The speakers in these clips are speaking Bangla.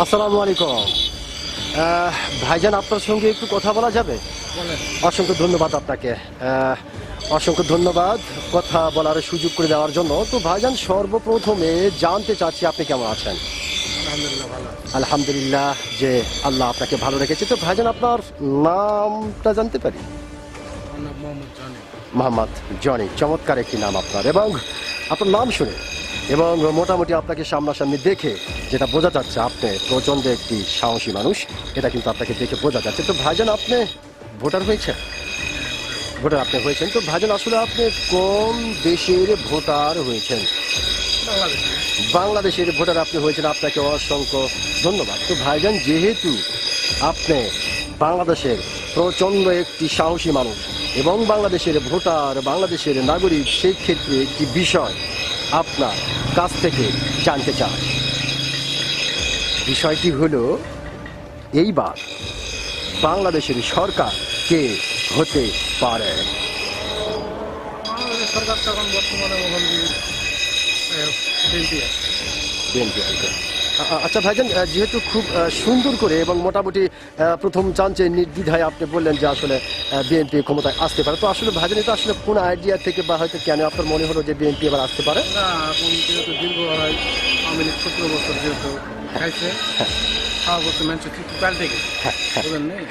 আসসালামু আলাইকুম। ভাইজান আপনার সঙ্গে একটু কথা বলা যাবে? অসংখ্য ধন্যবাদ আপনাকে। অসংখ্য ধন্যবাদ কথা বলার সুযোগ করে দেওয়ার জন্য। তো ভাইজান সর্বপ্রথমে জানতে চাচ্ছি আপনি কেমন আছেন? আলহামদুলিল্লাহ যে আল্লাহ আপনাকে ভালো রেখেছে। তো ভাইজান আপনার নামটা জানতে পারি? মোহাম্মদ জনি চমৎকার একটি নাম আপনার। এবং আপনার নাম শুনে এবং মোটামুটি আপনাকে সামনাসামনি দেখে যেটা বোঝা যাচ্ছে আপনি প্রচণ্ড একটি সাহসী মানুষ, এটা কিন্তু আপনাকে দেখে বোঝা যাচ্ছে। তো ভাইজান, আপনি ভোটার হয়েছেন? ভোটার আপনি হয়েছেন। তো ভাইজান, আসলে আপনি কোন দেশের ভোটার হয়েছেন? বাংলাদেশের ভোটার আপনি হয়েছেন, আপনাকে অসংখ্য ধন্যবাদ। তো ভাইজান, যেহেতু আপনি বাংলাদেশের প্রচণ্ড একটি সাহসী মানুষ এবং বাংলাদেশের ভোটার, বাংলাদেশের নাগরিক, সেই ক্ষেত্রে একটি বিষয় আপনার কাছ থেকে জানতে চাই। বিষয়টি হলো এইবার বাংলাদেশের সরকার কে হতে পারে? সরকার তখন বর্তমানে আচ্ছা ভাইজান যেহেতু খুব সুন্দর করে এবং মোটামুটি প্রথম চান্সে নির্দ্বিধায় আপনি বললেন যে আসলে বিএনপি ক্ষমতায় আসতে পারে তো আসলে ভাইজান এটা আসলে কোন আইডিয়া থেকে বা হয়তো কেন আপনার মনে হলো যে বিএনপি এবার আসতে পারে? না এখন যেহেতু দীর্ঘ আওয়ামী লীগ সতেরো বছর যেহেতু খাইছে খাওয়া করতে মানুষ কিছু পাল্টে গেছে বুঝলেন নেই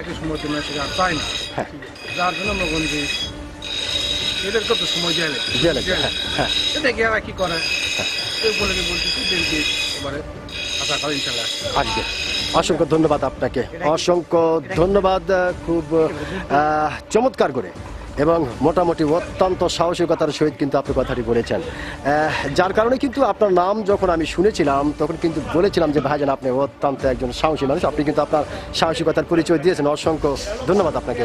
একই সময় তো মানুষ আর চায় না। যার জন্য মগন যে এদের কত সময় দেয়া লাগে, হ্যাঁ, হ্যাঁ। দেখি এরা কি করে? এই বলে বলতেছি বিএনপি এবারে। আসবে অসংখ্য ধন্যবাদ আপনাকে। অসংখ্য ধন্যবাদ খুব চমৎকার করে। এবং মোটামুটি অত্যন্ত সাহসিকতার সহিত কিন্তু আপনি কথাটি বলেছেন। যার কারণে কিন্তু আপনার নাম যখন আমি শুনেছিলাম, তখন কিন্তু বলেছিলাম যে, ভাইজান, আপনি অত্যন্ত একজন সাহসী মানুষ। আপনি কিন্তু আপনার সাহসিকতার পরিচয় দিয়েছেন। অসংখ্য ধন্যবাদ আপনাকে।